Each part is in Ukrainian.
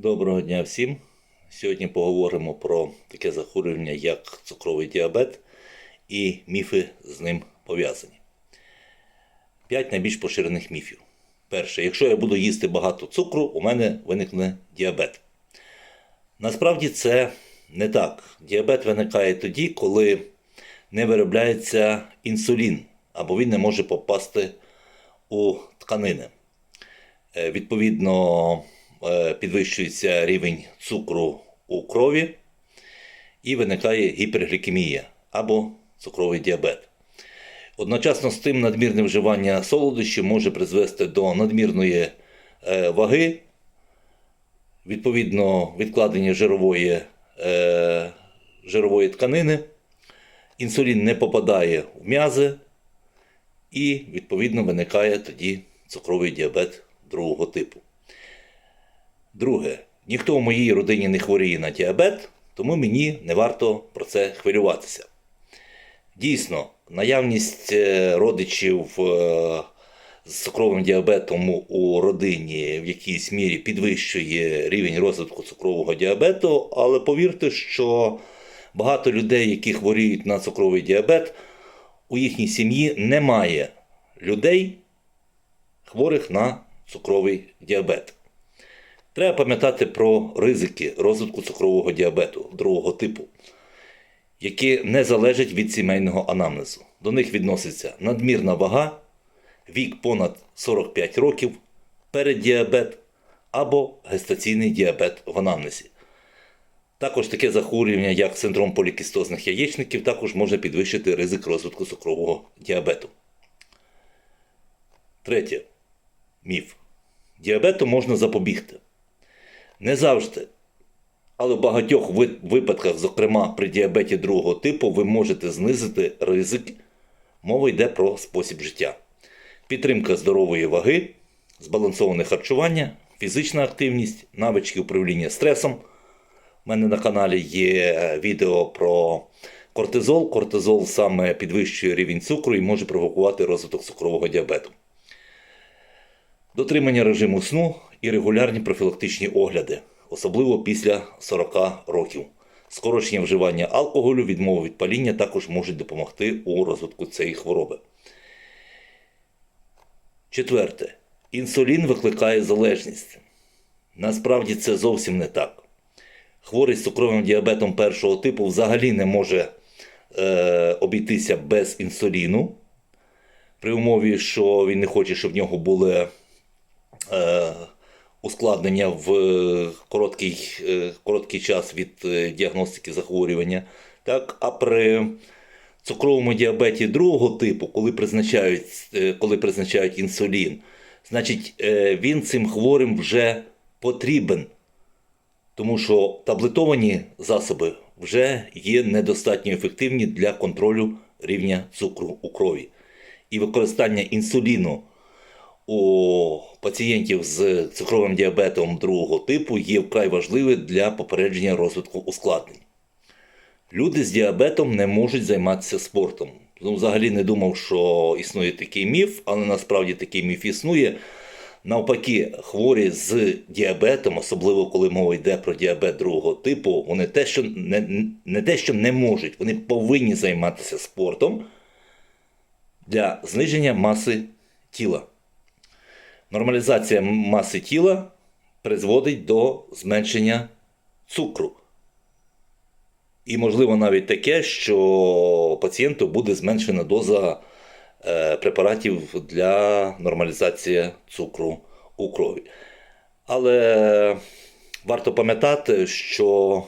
Доброго дня всім. Сьогодні поговоримо про таке захворювання, як цукровий діабет і міфи з ним пов'язані. П'ять найбільш поширених міфів. Перше, якщо я буду їсти багато цукру, у мене виникне діабет. Насправді це не так. Діабет виникає тоді, коли не виробляється інсулін, або він не може попасти у тканини. Е, Відповідно, підвищується рівень цукру у крові і виникає гіперглікемія або цукровий діабет. Одночасно з тим надмірне вживання солодощів може призвести до надмірної е, ваги, відповідно відкладення жирової, е, жирової тканини, інсулін не попадає в м'язи, і відповідно виникає тоді цукровий діабет другого типу. Друге, ніхто в моїй родині не хворіє на діабет, тому мені не варто про це хвилюватися. Дійсно, наявність е, родичів е, з цукровим діабетом у родині в якійсь мірі підвищує рівень розвитку цукрового діабету, але повірте, що багато людей, які хворіють на цукровий діабет, у їхній сім'ї немає людей, хворих на цукровий діабет. Треба пам'ятати про ризики розвитку цукрового діабету другого типу, які не залежать від сімейного анамнезу. До них відноситься надмірна вага, вік понад 45 років, переддіабет або гестаційний діабет в анамнезі. Також таке захворювання, як синдром полікістозних яєчників, також може підвищити ризик розвитку цукрового діабету. Третє. Міф. Діабету можна запобігти. Не завжди. Але в багатьох випадках, зокрема при діабеті другого типу, ви можете знизити ризик. Мова йде про спосіб життя. Підтримка здорової ваги, збалансоване харчування, фізична активність, навички управління стресом. У мене на каналі є е, відео про кортизол. Кортизол саме підвищує рівень цукру і може провокувати розвиток цукрового діабету. Дотримання режиму сну і регулярні профілактичні огляди, особливо після 40 років. Скорочення вживання алкоголю, відмова від паління також можуть допомогти у розвитку цієї хвороби. Четверте. Інсулін викликає залежність. Насправді це зовсім не так. Хворий з цукровим діабетом першого типу взагалі не може е, обійтися без інсуліну, при умові, що він не хоче, щоб в нього були е, ускладнення в е, короткий, е, короткий час від е, діагностики захворювання. Так? А при цукровому діабеті другого типу, коли призначають, коли призначають інсулін, значить він цим хворим вже потрібен. Тому що таблетовані засоби вже є недостатньо ефективні для контролю рівня цукру у крові. І використання інсуліну у пацієнтів з цукровим діабетом другого типу є вкрай важливе для попередження розвитку ускладнень. Люди з діабетом не можуть займатися спортом. Ну, взагалі не думав, що існує такий міф, але насправді такий міф існує. Навпаки, хворі з діабетом, особливо коли мова йде про діабет другого типу, вони те, що не, не те, що не можуть, вони повинні займатися спортом для зниження маси тіла. Нормалізація маси тіла призводить до зменшення цукру. І, можливо, навіть таке, що пацієнту буде зменшена доза е, препаратів для нормалізації цукру у крові. Але варто пам'ятати, що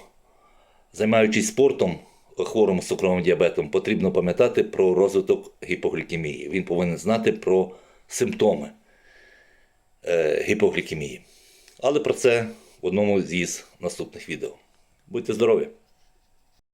займаючись спортом хворому з цукровим діабетом, потрібно пам'ятати про розвиток гіпоглікемії. Він повинен знати про симптоми гіпоглікемії. Але про це в одному з наступних відео. Будьте здорові!